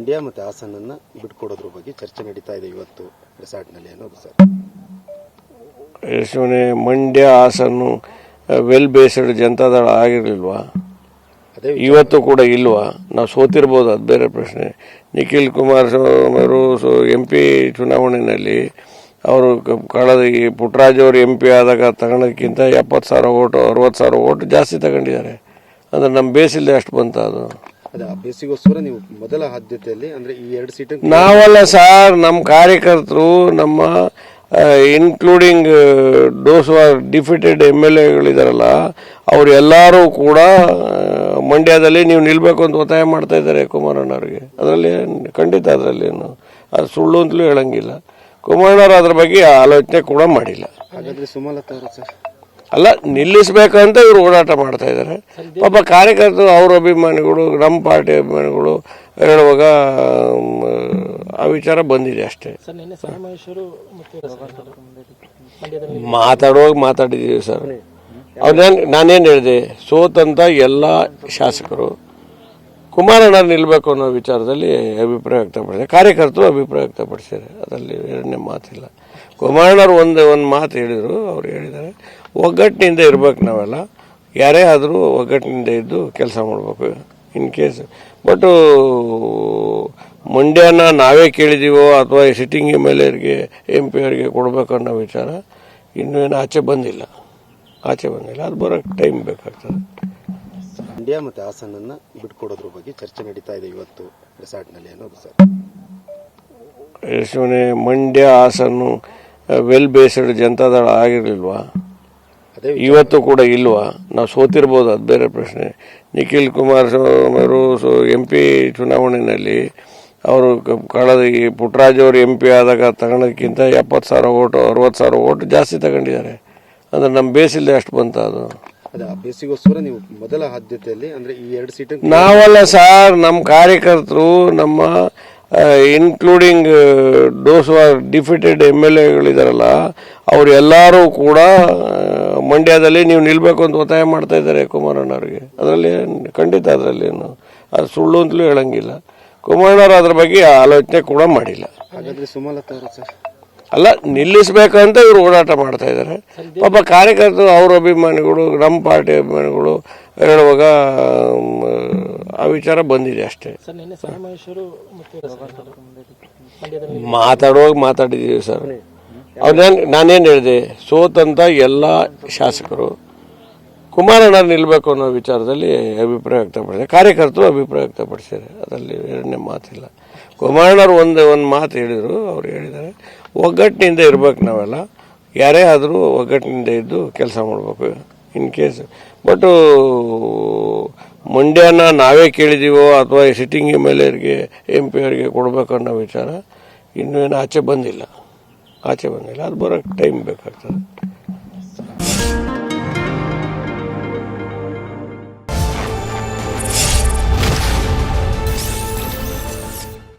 ಮಂಡ್ಯ ಮತ್ತು ಹಾಸನನ್ನ ಬಿಟ್ಕೊಡೋದ್ರ ಬಗ್ಗೆ ಚರ್ಚೆ ನಡೀತಾ ಇದೆ ಇವತ್ತು ರೆಸಾರ್ಟ್ನಲ್ಲಿ ಅನ್ನೋದು ಸರ್. ಯಶವನೇ ಮಂಡ್ಯ ಹಾಸನ್ನು ವೆಲ್ ಬೇಸ್ಡ್ ಜನತಾದಳ ಆಗಿರಲಿಲ್ವಾ? ಅದೇ ಇವತ್ತು ಕೂಡ ಇಲ್ವಾ? ನಾವು ಸೋತಿರ್ಬೋದು ಅದು ಬೇರೆ ಪ್ರಶ್ನೆ. ನಿಖಿಲ್ ಕುಮಾರ್ ಅವರು ಸೊ ಎಂ ಪಿ ಚುನಾವಣೆಯಲ್ಲಿ ಅವರು ಕಳೆದ ಈ ಪುಟ್ಟರಾಜ್ ಅವರು ಎಂ ಪಿ ಆದಾಗ ತಗೊಳೋದಕ್ಕಿಂತ ಎಪ್ಪತ್ತು ಸಾವಿರ ಓಟು ಅರವತ್ತು ಸಾವಿರ ಓಟು ಜಾಸ್ತಿ ತಗೊಂಡಿದ್ದಾರೆ. ಅಂದರೆ ನಮ್ಮ ಬೇಸಿಲ್ಲದೆ ಅಷ್ಟು ಬಂತ ಅದು? ಬೇಸಿಗೋಸ್ಕರ ನೀವು ಮೊದಲ ಆದ್ಯತೆಯಲ್ಲಿ ಅಂದ್ರೆ ಈ ಎರಡು ಸೀಟ್ ನಾವಲ್ಲ ಸರ್ ನಮ್ಮ ಕಾರ್ಯಕರ್ತರು ನಮ್ಮ including those are defeated M L ಎಗಳಿದಾರಲ್ಲ ಅವರೆಲ್ಲರೂ ಎಲ್ಲರೂ ಕೂಡ ಮಂಡ್ಯದಲ್ಲಿ ನೀವು ನಿಲ್ಬೇಕು ಅಂತ ಒತ್ತಾಯ ಮಾಡ್ತಾ ಇದ್ದಾರೆ ಕುಮಾರಣ್ಣವ್ರಿಗೆ ಅದರಲ್ಲಿ ಖಂಡಿತ ಅದರಲ್ಲಿ ಏನು ಅದು ಸುಳ್ಳು ಅಂತಲೂ ಹೇಳಂಗಿಲ್ಲ. ಕುಮಾರಣ್ಣವ್ರು ಅದ್ರ ಬಗ್ಗೆ ಆಲೋಚನೆ ಕೂಡ ಮಾಡಿಲ್ಲ. ಹಾಗಾದ್ರೆ ಸುಮಲತಾ ಅವರು ಸರ್. ಅಲ್ಲ ನಿಲ್ಲಿಸ್ಬೇಕಂತ ಇವರು ಓಡಾಟ ಮಾಡ್ತಾ ಇದ್ದಾರೆ ಪಾಪ ಕಾರ್ಯಕರ್ತರು ಅವ್ರ ಅಭಿಮಾನಿಗಳು ನಮ್ಮ ಪಾರ್ಟಿ ಅಭಿಮಾನಿಗಳು ಹೇಳುವಾಗ ಆ ವಿಚಾರ ಬಂದಿದೆ ಅಷ್ಟೇ. ಮಾತಾಡುವಾಗ ಮಾತಾಡಿದ್ದೀವಿ ಸರ್. ಅವ್ರೇನು ನಾನೇನು ಹೇಳಿದೆ ಸೋತಂತ ಎಲ್ಲ ಶಾಸಕರು ಕುಮಾರಣ್ಣ ನಿಲ್ಲಬೇಕು ಅನ್ನೋ ವಿಚಾರದಲ್ಲಿ ಅಭಿಪ್ರಾಯ ವ್ಯಕ್ತಪಡಿಸಿದೆ ಕಾರ್ಯಕರ್ತರು ಅಭಿಪ್ರಾಯ ವ್ಯಕ್ತಪಡಿಸಿದ್ದಾರೆ. ಅದರಲ್ಲಿ ಎರಡನೇ ಮಾತಿಲ್ಲ. ಕುಮಾರಣ್ಣವ್ರು ಒಂದು ಒಂದು ಮಾತು ಹೇಳಿದರು. ಅವ್ರು ಹೇಳಿದ್ದಾರೆ ಒಗ್ಗಟ್ಟಿನಿಂದ ಇರ್ಬೇಕು ನಾವೆಲ್ಲ. ಯಾರೇ ಆದರೂ ಒಗ್ಗಟ್ಟಿನಿಂದ ಇದ್ದು ಕೆಲಸ ಮಾಡಬೇಕು. ಇನ್ ಕೇಸ್ ಬಟ್ ಮಂಡ್ಯನ ನಾವೇ ಕೇಳಿದೀವೋ ಅಥವಾ ಸಿಟ್ಟಿಂಗ್ ಎಂ ಎಲ್ ಎರಿಗೆ ಎಂ ಪಿ ಅವರಿಗೆ ಕೊಡಬೇಕು ಅನ್ನೋ ವಿಚಾರ ಇನ್ನೂ ಏನು ಆಚೆ ಬಂದಿಲ್ಲ. ಆಚೆ ಬಂದಿಲ್ಲ. ಅದು ಬರೋಕ್ಕೆ ಟೈಮ್ ಬೇಕಾಗ್ತದೆ. ಮಂಡ್ಯ ಮತ್ತು ಹಾಸನನ್ನು ಬಿಟ್ಕೊಡೋದ್ರ ಬಗ್ಗೆ ಚರ್ಚೆ ನಡೀತಾ ಇದೆ ಇವತ್ತು ರೆಸಾರ್ಟ್ನಲ್ಲಿ ಅನ್ನೋದು ಸರ್. ಯಶವನೇ ಮಂಡ್ಯ ಹಾಸನ್ನು ವೆಲ್ ಬೇಸ್ಡ್ ಜನತಾದಳ ಆಗಿರಲಿಲ್ವಾ? ಇವತ್ತು ಕೂಡ ಇಲ್ವಾ? ನಾವು ಸೋತಿರ್ಬೋದು ಅದು ಬೇರೆ ಪ್ರಶ್ನೆ. ನಿಖಿಲ್ ಕುಮಾರ್ ಅವರು ಸೊ ಎಂ ಪಿ ಚುನಾವಣೆಯಲ್ಲಿ ಅವರು ಕಳೆದ ಈ ಪುಟ್ಟರಾಜ್ ಅವರು ಎಂ ಪಿ ಆದಾಗ ತಗೊಳೋದಕ್ಕಿಂತ ಎಪ್ಪತ್ತು ಸಾವಿರ ಓಟು ಅರವತ್ತು ಸಾವಿರ ಓಟು ಜಾಸ್ತಿ ತಗೊಂಡಿದ್ದಾರೆ. ಅಂದ್ರೆ ನಮ್ಮ ಬೇಸಿಲ್ಲದೆ ಅಷ್ಟು ಬಂತ ಅದು. ನೀವು ಮೊದಲ ಆದ್ಯತೆಯಲ್ಲಿ ಅಂದ್ರೆ ಈ ಎರಡು ಸೀಟ್ ನಾವಲ್ಲ ಸರ್ ನಮ್ಮ ಕಾರ್ಯಕರ್ತರು ನಮ್ಮ including those are defeated M L ಎಗಳಿದಾರಲ್ಲ ಅವರೆಲ್ಲರೂ ಎಲ್ಲರೂ ಕೂಡ ಮಂಡ್ಯದಲ್ಲಿ ನೀವು ನಿಲ್ಬೇಕು ಅಂತ ಒತ್ತಾಯ ಮಾಡ್ತಾ ಇದ್ದಾರೆ ಕುಮಾರಣ್ಣವ್ರಿಗೆ. ಅದರಲ್ಲಿ ಖಂಡಿತ ಅದರಲ್ಲಿ ಏನು ಅದು ಸುಳ್ಳು ಅಂತಲೂ ಹೇಳಂಗಿಲ್ಲ. ಕುಮಾರಣ್ಣವ್ರು ಅದ್ರ ಬಗ್ಗೆ ಆಲೋಚನೆ ಕೂಡ ಮಾಡಿಲ್ಲ. ಹಾಗಾದ್ರೆ ಸುಮಲತಾ ಅವರು ಸರ್? ಅಲ್ಲ ನಿಲ್ಲಿಸ್ಬೇಕಂತ ಇವರು ಓಡಾಟ ಮಾಡ್ತಾ ಇದ್ದಾರೆ. ಪಾಪ ಕಾರ್ಯಕರ್ತರು ಅವ್ರ ಅಭಿಮಾನಿಗಳು ನಮ್ಮ ಪಾರ್ಟಿ ಅಭಿಮಾನಿಗಳು ಹೇಳುವಾಗ ಆ ವಿಚಾರ ಬಂದಿದೆ ಅಷ್ಟೇ. ಸರ್ ನಿನ್ನೆ ಸೋಮೇಶ್ವರು ಮತ್ತು ಮಂಡ್ಯದಲ್ಲಿ ಮಾತಾಡುವಾಗ ಮಾತಾಡಿದ್ದೀವಿ ಸರ್. ಅವ್ರೇನು ನಾನೇನು ಹೇಳಿದೆ, ಸೋತಂತ ಎಲ್ಲ ಶಾಸಕರು, ಕುಮಾರಣ್ಣ ನಿಲ್ಲಬೇಕು ಅನ್ನೋ ವಿಚಾರದಲ್ಲಿ ಅಭಿಪ್ರಾಯ ವ್ಯಕ್ತಪಡಿಸಿದೆ ಕಾರ್ಯಕರ್ತರು ಅಭಿಪ್ರಾಯ ವ್ಯಕ್ತಪಡಿಸಿದ್ದಾರೆ. ಅದರಲ್ಲಿ ಎರಡನೇ ಮಾತಿಲ್ಲ. ಕುಮಾರಣ್ಣವ್ರು ಒಂದು ಒಂದು ಮಾತು ಹೇಳಿದರು. ಅವ್ರು ಹೇಳಿದ್ದಾರೆ, ಒಗ್ಗಟ್ಟಿನಿಂದ ಇರ್ಬೇಕು ನಾವೆಲ್ಲ. ಯಾರೇ ಆದರೂ ಒಗ್ಗಟ್ಟಿನಿಂದ ಇದ್ದು ಕೆಲಸ ಮಾಡಬೇಕು. ಇನ್ ಕೇಸ್ ಬಟ್ ಮಂಡ್ಯನ ನಾವೇ ಕೇಳಿದ್ದೀವೋ ಅಥವಾ ಸಿಟ್ಟಿಂಗ್ ಎಂ ಎಲ್ ಎರಿಗೆ ಎಂ ಪಿ ಅವರಿಗೆ ಕೊಡಬೇಕು ಅನ್ನೋ ವಿಚಾರ ಇನ್ನೂ ಏನು ಆಚೆ ಬಂದಿಲ್ಲ. ಆಚೆ ಬಂದಿಲ್ಲ. ಅದು ಬರೋಕ್ಕೆ ಟೈಮ್ ಬೇಕಾಗ್ತದೆ.